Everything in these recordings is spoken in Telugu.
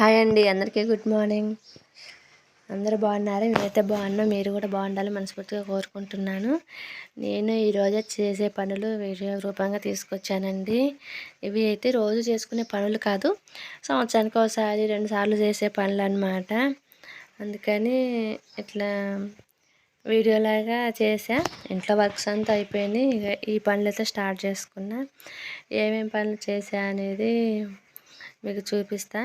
హాయ్ అండి అందరికీ గుడ్ మార్నింగ్. అందరూ బాగున్నారు? నేనైతే బాగున్నా. మీరు కూడా బాగుండాలి మనస్ఫూర్తిగా కోరుకుంటున్నాను. నేను ఈరోజు చేసే పనులు వీడియో రూపంగా తీసుకొచ్చానండి. ఇవి అయితే రోజు చేసుకునే పనులు కాదు సంవత్సరానికి ఒకసారి రెండు సార్లు చేసే పనులు అనమాట అందుకని ఇట్లా వీడియోలాగా చేసా. ఇంట్లో వర్క్స్ అంతా అయిపోయినాయి ఇక ఈ పనులైతే స్టార్ట్ చేసుకున్నా. ఏమేమి పనులు చేసా అనేది మీకు చూపిస్తా.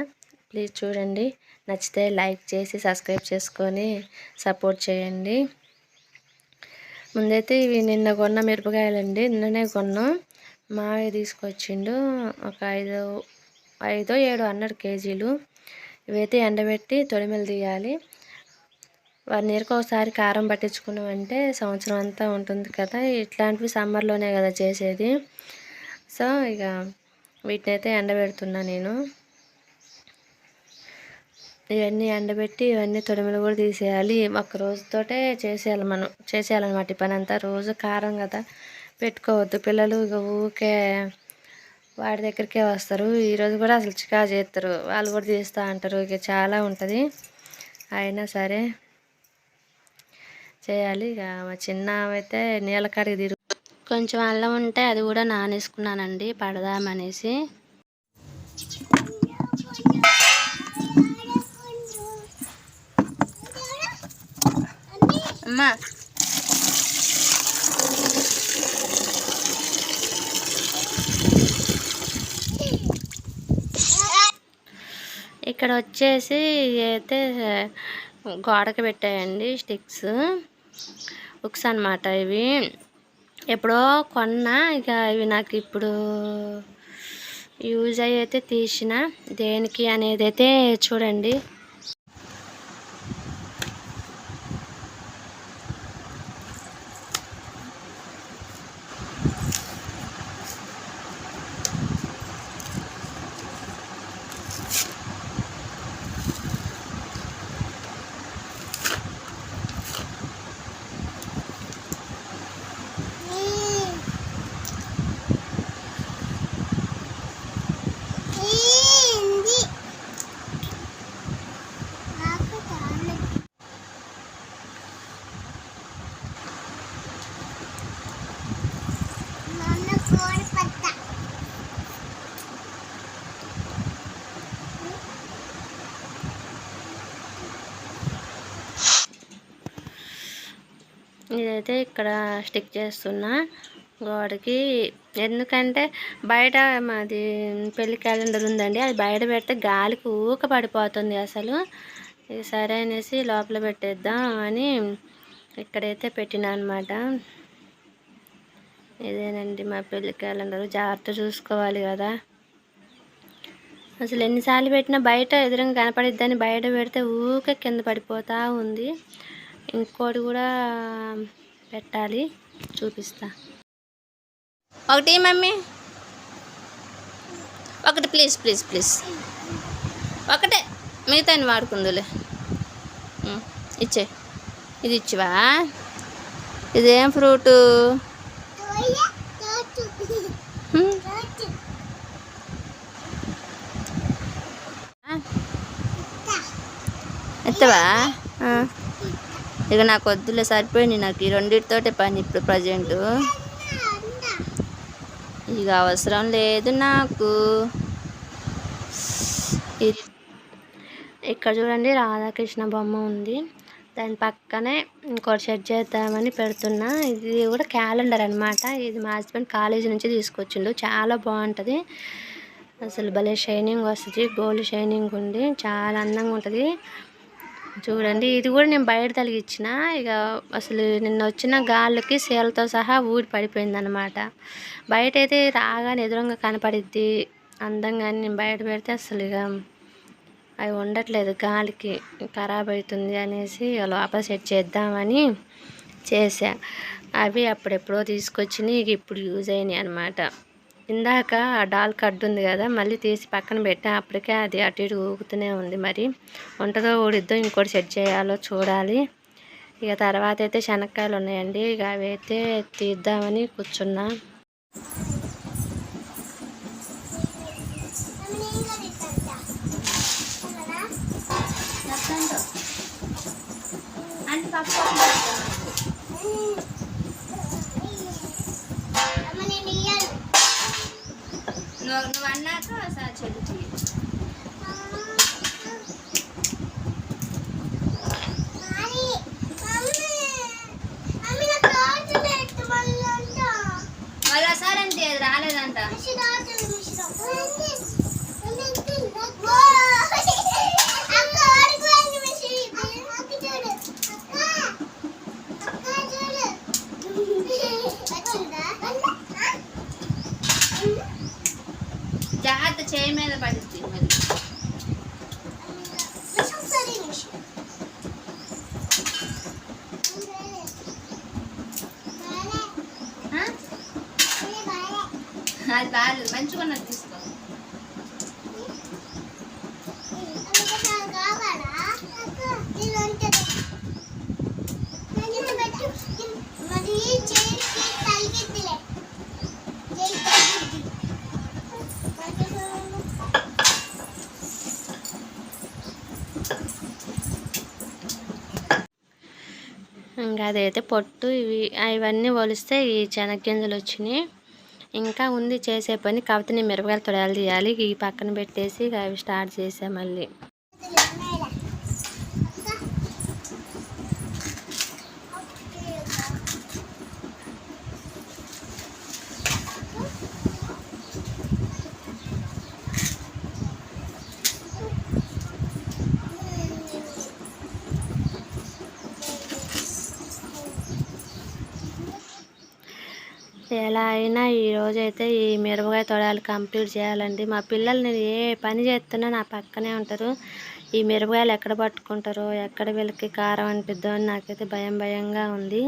ప్లీజ్ చూడండి. నచ్చితే లైక్ చేసి సబ్స్క్రైబ్ చేసుకొని సపోర్ట్ చేయండి. ముందైతే ఇవి నిన్న కొన్న మిరపకాయలండి. నిన్ననే కొన్నాం. మావే తీసుకొచ్చిండు ఒక ఐదు ఐదో ఏడు హండ్రెడ్ కేజీలు. ఇవైతే ఎండబెట్టి తొడిమెలు తీయాలి. వారి నీరుకు ఒకసారి కారం పట్టించుకున్నామంటే సంవత్సరం అంతా ఉంటుంది కదా. ఇట్లాంటివి సమ్మర్లోనే కదా చేసేది. సో ఇక వీటిని అయితే ఎండబెడుతున్నా నేను. ఇవన్నీ ఎండబెట్టి ఇవన్నీ తొడిమలు కూడా తీసేయాలి. ఒక రోజుతోటే చేసేయాలి మనం. చేసేయాలన్నమాట ఈ పని అంతా రోజు కారం కదా పెట్టుకోవద్దు. పిల్లలు ఇక ఊకే వాడి దగ్గరికే వస్తారు. ఈరోజు కూడా అసలు చికా చేస్తారు. వాళ్ళు కూడా తీస్తూ అంటారు. ఇక చాలా ఉంటుంది. అయినా సరే చేయాలి. ఇక మా చిన్న అయితే నీళ్ళ కడిగి తిరుగు. కొంచెం అల్లం ఉంటే అది కూడా నానేసుకున్నానండి. పడదామనేసి. అమ్మా. ఇక్కడ వచ్చేసి అయితే గోడకి పెట్టాయండి స్టిక్స్ బుక్స్ అనమాట ఇవి. ఎప్పుడో కొన్నా ఇక ఇవి నాకు ఇప్పుడు యూజ్ అయ్యి అయితే తీసిన. దేనికి అనేది అయితే చూడండి. ఇదైతే ఇక్కడ స్టిక్ చేస్తున్నా గోడకి. ఎందుకంటే బయట మాది పెళ్ళి క్యాలెండర్ ఉందండి అది బయట పెడితే గాలికి ఊక పడిపోతుంది అసలు. సరే అనేసి లోపల పెట్టేద్దాం అని ఇక్కడైతే పెట్టినా అనమాట ఇదేనండి మా పెళ్ళి క్యాలెండర్ జాగ్రత్త చూసుకోవాలి కదా. అసలు ఎన్నిసార్లు పెట్టినా బయట ఎదురుగా కనపడిద్దని బయట పెడితే ఊకే కింద పడిపోతూ ఉంది. ఇంకోటి కూడా పెట్టాలి చూపిస్తా. ఒకటి మమ్మీ. ఒకటి ప్లీజ్ ప్లీజ్ ప్లీజ్. ఒకటే. మిగతాని వాడుకుందులే. ఇచ్చే. ఇది ఇచ్చివా? ఇదేం ఫ్రూటు? ఎత్తవా? ఇక నాకు వద్దులే సరిపోయింది నాకు ఈ రెండింటితోటే పని ఇప్పుడు ప్రజెంట్ ఇక అవసరం లేదు నాకు. ఇక్కడ చూడండి రాధాకృష్ణ బొమ్మ ఉంది. దాని పక్కనే ఇంకోటి సెట్ చేద్దామని పెడుతున్నా. ఇది కూడా క్యాలెండర్ అనమాట ఇది మా హస్బెండ్ కాలేజీ నుంచి తీసుకొచ్చిండు. చాలా బాగుంటుంది. అసలు భలే షైనింగ్ వస్తుంది. గోల్డ్ షైనింగ్ ఉండి చాలా అందంగా ఉంటుంది. చూడండి ఇది కూడా నేను బయట తలిగించిన ఇక అసలు నిన్న వచ్చిన గాలికి సేలతో సహా ఊడి పడిపోయింది అనమాట బయట అయితే రాగానే ఎదురుగా కనపడిద్ది. అందంగా నేను బయట పెడితే అసలు ఇక అవి ఉండట్లేదు. గాలికి ఖరాబ్ అవుతుంది అనేసి లోపల సెట్ చేద్దామని చేసా అవి అప్పుడెప్పుడో తీసుకొచ్చినాయి ఇక ఇప్పుడు యూజ్ అయినాయి అనమాట ఇందాక ఆ డాల్ కడ్డు ఉంది కదా మళ్ళీ తీసి పక్కన పెట్టా అప్పటికే అది అటు ఇటు ఊగుతూనే ఉంది మరి. వంటతో ఊడిద్దో ఇంకోటి సెట్ చేయాలో చూడాలి. ఇక తర్వాత అయితే శనక్కాయలు ఉన్నాయండి ఇక అవి అయితే తీద్దామని కూర్చున్నా నువ్వు నువ్వు అన్నాక ఒకసారి చెల్లి మళ్ళీ ఒకసారి అంటే అది రాలేదంట జాగ్రత్త చేయి మీద పడుద్ది మరి ఆ? అది బాగాలేదు మంచిగా ఉన్నది తీసుకో మరి చేసి తలిగిద్దిలే చేయి తలిగిద్ది ఇంకా అదైతే పొట్టు ఇవి ఇవన్నీ పోలిస్తే ఈ చెనగ్గింజలు వచ్చినాయి. ఇంకా ఉంది చేసే పని. కాకపోతే నేను మిరపకాయలు తొడాలు తీయాలి. ఈ పక్కన పెట్టేసి ఇక అవి స్టార్ట్ చేసా మళ్ళీ. ఎలా అయినా ఈ రోజు అయితే ఈ మిరపకాయ తొడాలు కంప్లీట్ చేయాలండి. మా పిల్లలు నేను ఏ పని చేస్తున్నా నా పక్కనే ఉంటారు. ఈ మిరపకాయలు ఎక్కడ పట్టుకుంటారో ఎక్కడ వీళ్ళకి కారం అనిపిద్దో అని నాకైతే భయం భయంగా ఉంది.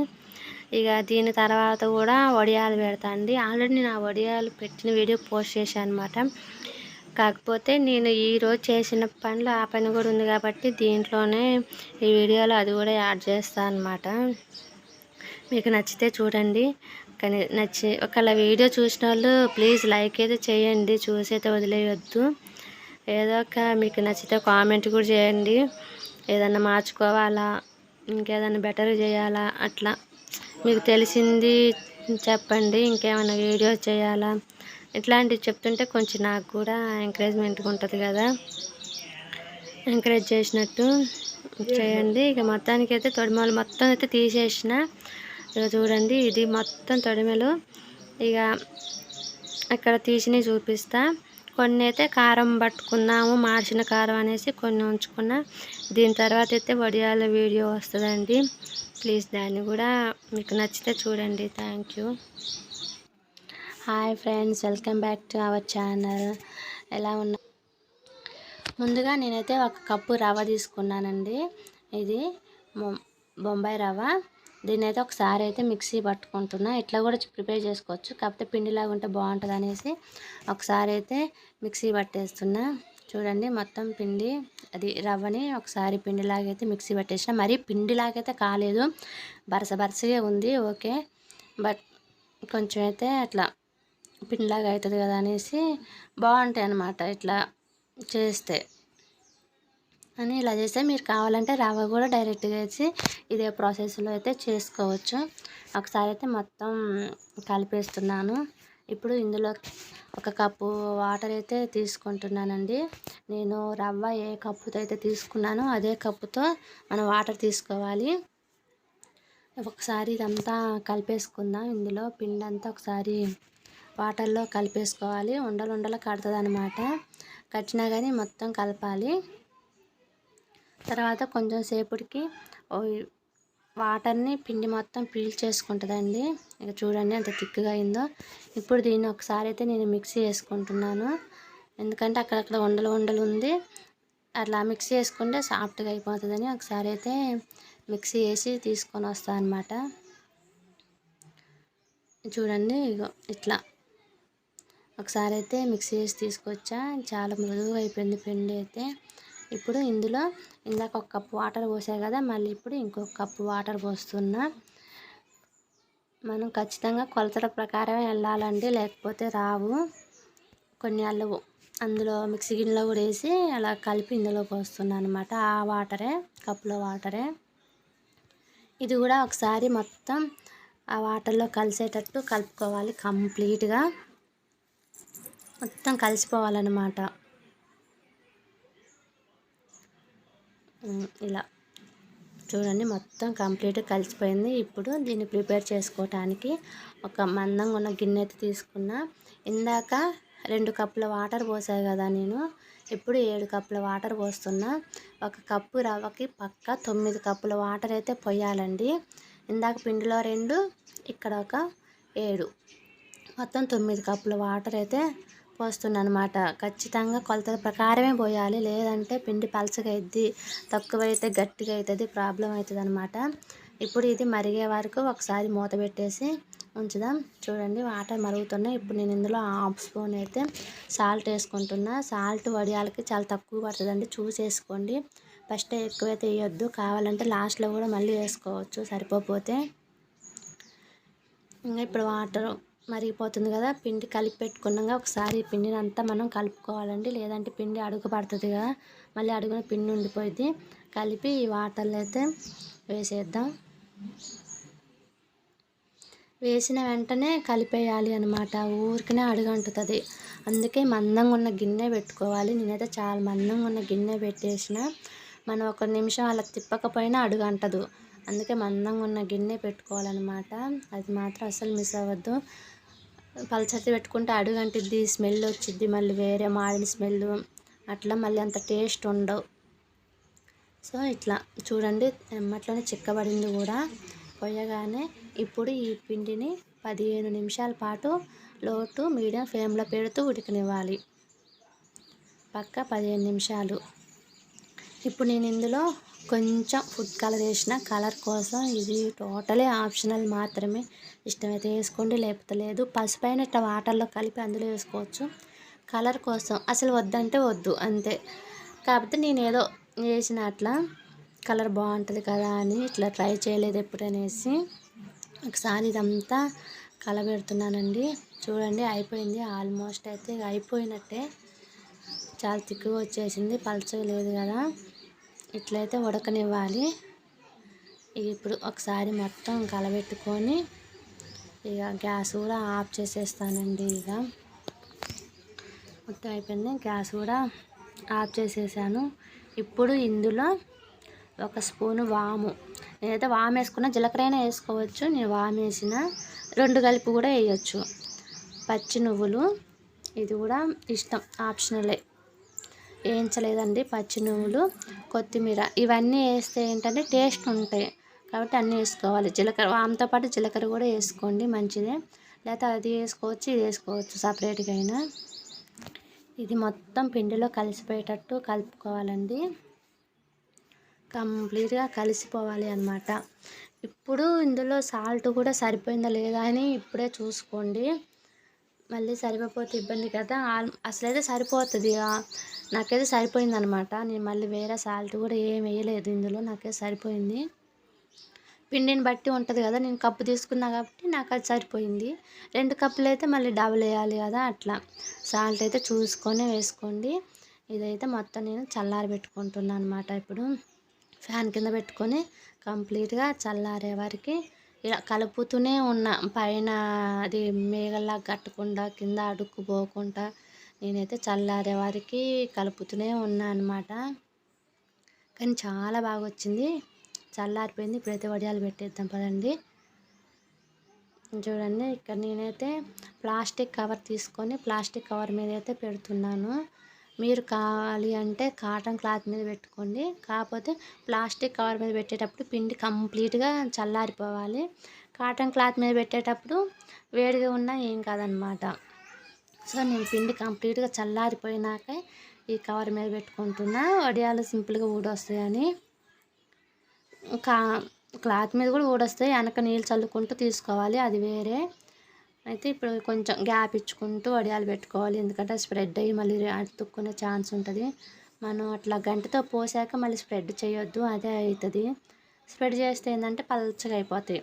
ఇక దీని తర్వాత కూడా వడియాలు పెడతా అండి. ఆల్రెడీ నేను ఆ వడియాలు పెట్టిన వీడియో పోస్ట్ చేశాను అనమాట కాకపోతే నేను ఈరోజు చేసిన పనులు ఆ పని కూడా ఉంది కాబట్టి దీంట్లోనే ఈ వీడియోలో అది కూడా యాడ్ చేస్తాను అనమాట మీకు నచ్చితే చూడండి. కానీ నచ్చి ఒకవేళ వీడియో చూసిన వాళ్ళు ప్లీజ్ లైక్ అయితే చేయండి చూసి అయితే వదిలేయొద్దు. ఏదో ఒక మీకు నచ్చితే కామెంట్ కూడా చేయండి. ఏదన్నా మార్చుకోవాలా? ఇంకేదన్నా బెటర్ చేయాలా? అట్లా. మీకు తెలిసింది చెప్పండి ఇంకేమైనా వీడియో చేయాలా? ఇట్లాంటివి చెప్తుంటే కొంచెం నాకు కూడా ఎంకరేజ్మెంట్గా ఉంటుంది కదా. ఎంకరేజ్ చేసినట్టు చేయండి. ఇక మొత్తానికి అయితే తొడిమలు మొత్తం అయితే తీసేసిన. ఇలా చూడండి ఇది మొత్తం తొడిమెలు. ఇక అక్కడ తీసినవి చూపిస్తా. కొన్ని అయితే కారం పట్టుకున్నాము మార్చిన కారం అనేసి కొన్ని ఉంచుకున్నా. దీని తర్వాత అయితే వడియాల వీడియో వస్తుందండి. ప్లీజ్ దాన్ని కూడా మీకు నచ్చితే చూడండి. Thank you. Hi friends welcome back to our channel. ఎలా ఉన్నా ముందుగా నేనైతే ఒక కప్పు రవ్వ తీసుకున్నానండి. ఇది బొంబాయి రవ్వ. దీని అయితే ఒకసారి అయితే మిక్సీ పట్టుకుంటున్నా. ఇట్లా కూడా ప్రిపేర్ చేసుకోవచ్చు. కాకపోతే పిండిలాగా ఉంటే బాగుంటుంది అనేసి ఒకసారి అయితే మిక్సీ పట్టేస్తున్నా. చూడండి మొత్తం పిండి అది రవ్వని ఒకసారి పిండిలాగా అయితే మిక్సీ పట్టేసిన. మరీ పిండిలాగైతే కాలేదు. బరస బరసగా ఉంది ఓకే. బట్ కొంచెం అయితే అట్లా పిండిలాగా అవుతుంది కదా అనేసి బాగుంటాయి అన్నమాట ఇట్లా చేస్తే. అని ఇలా చేస్తే మీరు కావాలంటే రవ్వ కూడా డైరెక్ట్గా వేసి ఇదే ప్రాసెస్లో అయితే చేసుకోవచ్చు. ఒకసారి అయితే మొత్తం కలిపేస్తున్నాను. ఇప్పుడు ఇందులో ఒక కప్పు వాటర్ అయితే తీసుకుంటున్నానండి. నేను రవ్వ ఏ కప్పుతో అయితే తీసుకున్నానో అదే కప్పుతో మనం వాటర్ తీసుకోవాలి. ఒకసారి ఇదంతా కలిపేసుకుందాం. ఇందులో పిండి అంతా ఒకసారి వాటర్లో కలిపేసుకోవాలి. ఉండలు ఉండలు కడుతుంది అనమాట కట్టినా కానీ మొత్తం కలపాలి. తర్వాత కొంచెం సేపటికి ఓ వాటర్ని పిండి మొత్తం పీల్ చేసుకుంటుందండి. ఇక చూడండి ఎంత థిక్గా అయిందో. ఇప్పుడు దీన్ని ఒకసారి అయితే నేను మిక్సీ వేసుకుంటున్నాను ఎందుకంటే అక్కడక్కడ ఉండలు ఉండలు ఉంది. అట్లా మిక్సీ వేసుకుంటే సాఫ్ట్గా అయిపోతుందని ఒకసారి అయితే మిక్సీ వేసి తీసుకొని వస్తాను అనమాట చూడండి ఇగో ఇట్లా. ఒకసారి అయితే మిక్సీ వేసి తీసుకొచ్చా. చాలా మృదువుగా అయిపోయింది పిండి అయితే. ఇప్పుడు ఇందులో ఇందాక ఒక కప్పు వాటర్ పోసా కదా మళ్ళీ ఇప్పుడు ఇంకొక కప్పు వాటర్ పోస్తున్నా. మనం ఖచ్చితంగా కొలతల ప్రకారమే వెళ్ళాలండి లేకపోతే రావు. కొన్ని అల్లు అందులో మిక్సీ గిన్నెలో కూడా వేసి అలా కలిపి ఇందులో పోస్తున్నాను అనమాట ఆ వాటరే కప్పులో వాటరే. ఇది కూడా ఒకసారి మొత్తం ఆ వాటర్లో కలిసేటట్టు కలుపుకోవాలి కంప్లీట్గా. మొత్తం కలిసిపోవాలన్నమాట. ఇలా. చూడండి మొత్తం కంప్లీట్గా కలిసిపోయింది. ఇప్పుడు దీన్ని ప్రిపేర్ చేసుకోవటానికి ఒక మందంగా ఉన్న గిన్నె అయితే తీసుకున్నా. ఇందాక రెండు కప్పుల వాటర్ పోసాయి కదా నేను. ఇప్పుడు ఏడు కప్పుల వాటర్ పోస్తున్నా. ఒక కప్పు రవ్వకి పక్క తొమ్మిది కప్పుల వాటర్ అయితే పోయాలండి. ఇందాక పిండిలో రెండు ఇక్కడ ఒక ఏడు. మొత్తం తొమ్మిది కప్పుల వాటర్ అయితే పోస్తున్నాను ఖచ్చితంగా కొలతల ప్రకారమే పోయాలి. లేదంటే పిండి పలచగా అయింది తక్కువైతే గట్టిగా అవుతుంది ప్రాబ్లం అవుతుంది అనమాట ఇప్పుడు ఇది మరిగే వరకు ఒకసారి మూత పెట్టేసి ఉంచుదాం. చూడండి వాటర్ మరుగుతున్నాయి. ఇప్పుడు నేను ఇందులో హాఫ్ స్పూన్ అయితే సాల్ట్ వేసుకుంటున్నా. సాల్ట్ వడియాలకి చాలా తక్కువ పడుతుందండి. చూసి వేసుకోండి ఫస్ట్ ఎక్కువైతే వేయొద్దు. కావాలంటే లాస్ట్లో కూడా మళ్ళీ వేసుకోవచ్చు. సరిపోతే ఇంకా ఇప్పుడు వాటర్ మరిగిపోతుంది కదా పిండి కలిపి పెట్టుకున్నాక ఒకసారి పిండిని అంతా మనం కలుపుకోవాలండి. లేదంటే పిండి అడుగు పడుతుంది కదా మళ్ళీ అడుగున పిండి ఉండిపోయింది కలిపి ఈ వాటర్లో అయితే వేసేద్దాం. వేసిన వెంటనే కలిపేయాలి అనమాట ఊరికనే అడుగంటుతుంది. అందుకే మందంగా ఉన్న గిన్నె పెట్టుకోవాలి. నేనైతే చాలా మందంగా ఉన్న గిన్నె పెట్టేసిన. మనం ఒక నిమిషం అలా తిప్పకపోయినా అడుగంటదు. అందుకే మందంగా ఉన్న గిన్నె పెట్టుకోవాలన్నమాట. అది మాత్రం అసలు మిస్ అవ్వద్దు. పలచటి పెట్టుకుంటే అడుగంటిద్ది స్మెల్ వచ్చిద్ది మళ్ళీ వేరే మాడిన స్మెల్. అట్లా మళ్ళీ అంత టేస్ట్ ఉండవు. సో ఇట్లా. చూడండి ఎమ్మట్లోనే చిక్కబడింది కూడా. పోయగానే ఇప్పుడు ఈ పిండిని పదిహేను నిమిషాల పాటు లోటు మీడియం ఫ్లేమ్లో పెడుతూ ఉడికనివ్వాలి. పక్క పదిహేను నిమిషాలు. ఇప్పుడు నేను ఇందులో కొంచెం ఫుడ్ కలర్ వేసిన కలర్ కోసం ఇది టోటలీ ఆప్షనల్ మాత్రమే. ఇష్టమైతే వేసుకోండి లేకపోతే లేదు. పసుపైన ఇట్లా వాటర్లో కలిపి అందులో వేసుకోవచ్చు. కలర్ కోసం. అసలు వద్దంటే వద్దు అంతే. కాకపోతే నేను ఏదో వేసిన అట్లా కలర్ బాగుంటుంది కదా అని ఇట్లా ట్రై చేయలేదు ఎప్పుడనేసి. ఒకసారి ఇదంతా కలబెడుతున్నానండి. చూడండి అయిపోయింది. ఆల్మోస్ట్ అయితే ఇక అయిపోయినట్టే. చాలా తిక్కుగా వచ్చేసింది. పలచగా లేదు కదా. ఇట్లయితే ఉడకనివ్వాలి. ఇప్పుడు ఒకసారి మొత్తం కలబెట్టుకొని ఇక గ్యాస్ కూడా ఆఫ్ చేసేస్తానండి ఇక. మొత్తం అయిపోయింది. గ్యాస్ కూడా ఆఫ్ చేసేసాను. ఇప్పుడు ఇందులో ఒక స్పూను వాము. నేనైతే వాము వేసుకున్న జీలకర్ర అయినా వేసుకోవచ్చు. నేను వాము వేసిన రెండు కలిపి కూడా వేయచ్చు. పచ్చి నువ్వులు ఇది కూడా ఇష్టం ఆప్షనలే. వేయించలేదండి పచ్చి నువ్వులు కొత్తిమీర. ఇవన్నీ వేస్తే ఏంటంటే టేస్ట్ ఉంటాయి. కాబట్టి అన్నీ వేసుకోవాలి. జీలకర్ర వామ్తో పాటు జీలకర్ర కూడా వేసుకోండి మంచిదే. లేకపోతే అది వేసుకోవచ్చు ఇది వేసుకోవచ్చు సపరేట్గా అయినా. ఇది మొత్తం పిండిలో కలిసిపోయేటట్టు కలుపుకోవాలండి. కంప్లీట్గా కలిసిపోవాలి అన్నమాట. ఇప్పుడు ఇందులో సాల్ట్ కూడా సరిపోయిందా లేదా అని ఇప్పుడే చూసుకోండి. మళ్ళీ సరిపోతే ఇబ్బంది కదా. అసలైతే సరిపోతుంది. నాకైతే సరిపోయింది అనమాట నేను మళ్ళీ వేరే సాల్ట్ కూడా ఏం వేయలేదు ఇందులో. నాకైతే సరిపోయింది. పిండిని బట్టి ఉంటుంది కదా నేను కప్పు తీసుకున్నా కాబట్టి నాకు అది సరిపోయింది. రెండు కప్పులు అయితే మళ్ళీ డబుల్ వేయాలి కదా అట్లా. సాల్ట్ అయితే చూసుకొని వేసుకోండి. ఇదైతే మొత్తం నేను చల్లారి పెట్టుకుంటున్నాను అనమాట ఇప్పుడు. ఫ్యాన్ కింద పెట్టుకొని కంప్లీట్గా చల్లారే వరకు ఇలా కలుపుతూనే ఉన్నా. పైన అది మేఘల్లా కట్టకుండా కింద అడుక్కుపోకుండా నేనైతే చల్లారే వరకు కలుపుతూనే ఉన్నా అనమాట కానీ చాలా బాగా వచ్చింది చల్లారిపోయింది. ఇప్పుడైతే వడియాలు పెట్టేద్దాం పదండి. చూడండి ఇక్కడ నేనైతే ప్లాస్టిక్ కవర్ తీసుకొని ప్లాస్టిక్ కవర్ మీద అయితే పెడుతున్నాను. మీరు కావాలి అంటే కాటన్ క్లాత్ మీద పెట్టుకోండి. కాకపోతే ప్లాస్టిక్ కవర్ మీద పెట్టేటప్పుడు పిండి కంప్లీట్గా చల్లారిపోవాలి. కాటన్ క్లాత్ మీద పెట్టేటప్పుడు వేడిగా ఉన్నా ఏం కాదనమాట. సో నేను పిండి కంప్లీట్గా చల్లారిపోయినాక ఈ కవర్ మీద పెట్టుకుంటున్నా. వడియాలు సింపుల్గా ఊడొస్తాయని. కా క్లాత్ మీద కూడా ఊడొస్తాయి. వెనక నీళ్ళు చల్లుకుంటూ తీసుకోవాలి. అది వేరే. అయితే ఇప్పుడు కొంచెం గ్యాప్ ఇచ్చుకుంటూ వడియాలు పెట్టుకోవాలి. ఎందుకంటే స్ప్రెడ్ అయ్యి మళ్ళీ అతుక్కునే ఛాన్స్ ఉంటుంది. మనం అట్లా గంటతో పోసాక మళ్ళీ స్ప్రెడ్ చేయొద్దు. అదే అవుతుంది స్ప్రెడ్ చేస్తే ఏంటంటే పల్చగా అయిపోతాయి.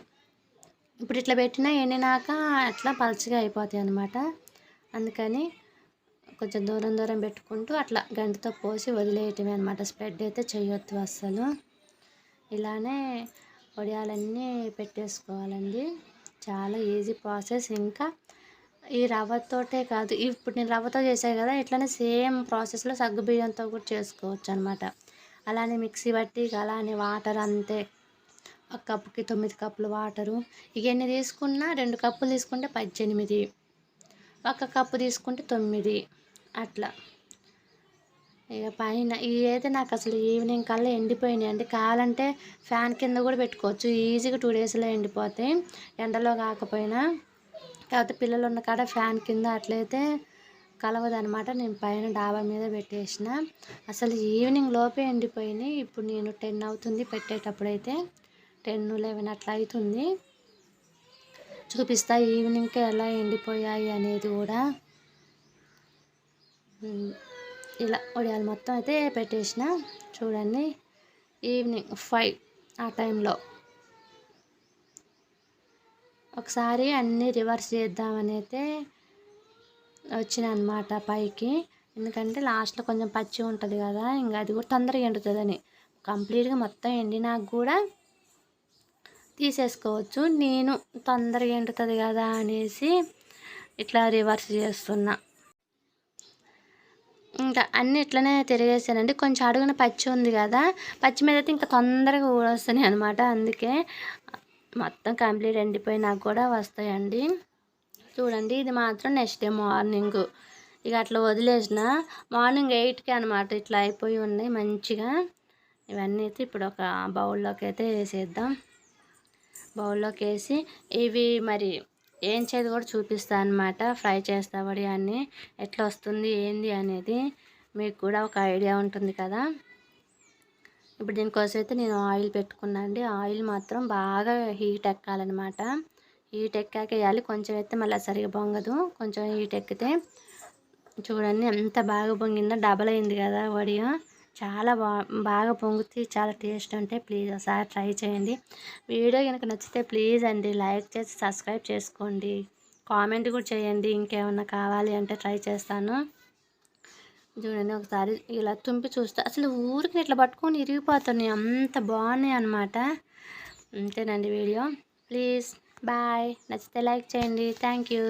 ఇప్పుడు ఇట్లా పెట్టినా ఎండినాక అట్లా పల్చగా అయిపోతాయి అన్నమాట. అందుకని కొంచెం దూరం దూరం పెట్టుకుంటూ అట్లా గంటతో పోసి వదిలేయటమే అనమాట స్ప్రెడ్ అయితే చేయొద్దు అస్సలు. ఇలానే వడియాలన్నీ పెట్టేసుకోవాలండి. చాలా ఈజీ ప్రాసెస్. ఇంకా ఈ రవ్వతోటే కాదు ఇప్పుడు నేను రవ్వతో చేసాను కదా ఇట్లానే సేమ్ ప్రాసెస్లో సగ్గు బియ్యంతో కూడా చేసుకోవచ్చు అనమాట అలానే మిక్సీ బట్టి అలానే వాటర్ అంతే. ఒక కప్పుకి తొమ్మిది కప్పులు వాటరు. ఇక ఎన్ని తీసుకున్నా రెండు కప్పులు తీసుకుంటే పద్దెనిమిది. ఒక కప్పు తీసుకుంటే తొమ్మిది. అట్లా. ఇక పైన ఇవి అయితే నాకు అసలు ఈవినింగ్ కల్లా ఎండిపోయినాయి. అండి కావాలంటే ఫ్యాన్ కింద కూడా పెట్టుకోవచ్చు. ఈజీగా టూ డేస్లో ఎండిపోతాయి. ఎండలో కాకపోయినా. కాకపోతే పిల్లలు ఉన్న కాడ ఫ్యాన్ కింద అట్లయితే కలవదనమాట నేను పైన డాబా మీద పెట్టేసిన. అసలు ఈవినింగ్ లోపే ఎండిపోయినాయి. ఇప్పుడు నేను టెన్ అవుతుంది పెట్టేటప్పుడైతే. టెన్ లెవెన్ అట్లా అవుతుంది చూపిస్తా ఈవినింగ్కి ఎలా ఎండిపోయాయి అనేది కూడా. ఇలా వడియాలు మొత్తం అయితే పెట్టేసిన. చూడండి ఈవినింగ్ ఫైవ్ ఆ టైంలో. ఒకసారి అన్నీ రివర్స్ చేద్దామని అయితే వచ్చిన అనమాట పైకి. ఎందుకంటే లాస్ట్లో కొంచెం పచ్చి ఉంటుంది కదా ఇంకా అది కూడా తొందరగా ఎండుతుందని. కంప్లీట్గా మొత్తం ఎండినాక కూడా తీసేసుకోవచ్చు. నేను తొందరగా ఎండుతుంది కదా అనేసి ఇట్లా రివర్స్ చేస్తున్నా. ఇంకా అన్ని ఇట్లనే తిరిగేసానండి. కొంచెం అడుగున పచ్చి ఉంది కదా పచ్చి మీద అయితే ఇంకా తొందరగా ఊడొస్తున్నాయి అనమాట అందుకే మొత్తం కంప్లీట్ ఎండిపోయినాక కూడా వస్తాయండి. చూడండి ఇది మాత్రం నెక్స్ట్ డే మార్నింగ్. ఇక అట్లా వదిలేసిన. మార్నింగ్ ఎయిట్కి అనమాట ఇట్లా అయిపోయి ఉన్నాయి మంచిగా. ఇవన్నీ అయితే ఇప్పుడు ఒక బౌల్లోకి అయితే వేసేద్దాం. బౌల్లోకి వేసి ఇవి మరి ఏం చేది కూడా చూపిస్తా అనమాట ఫ్రై చేస్తా వడి అన్ని. ఎట్లా వస్తుంది ఏంది అనేది మీకు కూడా ఒక ఐడియా ఉంటుంది కదా. ఇప్పుడు దీనికోసం అయితే నేను ఆయిల్ పెట్టుకున్నా అండి. ఆయిల్ మాత్రం బాగా హీట్ ఎక్కాలన్నమాట. హీట్ ఎక్కాక వేయాలి. కొంచెం అయితే మళ్ళీ సరిగా పొంగదు. కొంచెం హీట్ ఎక్కితే చూడండి ఎంత బాగా పొంగిందో డబల్ అయింది కదా వడియా చాలా బా బాగా పొంగుతాయి చాలా టేస్ట్ ఉంటే ప్లీజ్ ఒకసారి ట్రై చేయండి. వీడియో కనుక నచ్చితే ప్లీజ్ అండి లైక్ చేసి సబ్స్క్రైబ్ చేసుకోండి. కామెంట్ కూడా చేయండి ఇంకేమన్నా కావాలి అంటే ట్రై చేస్తాను. చూడండి ఒకసారి ఇలా తుంపి చూస్తే. అసలు ఊరికి ఇట్లా పట్టుకొని ఇరిగిపోతున్నాయి. అంత బాగున్నాయి అనమాట అంతేనండి వీడియో. Please bye. నచ్చితే లైక్ చేయండి. Thank you.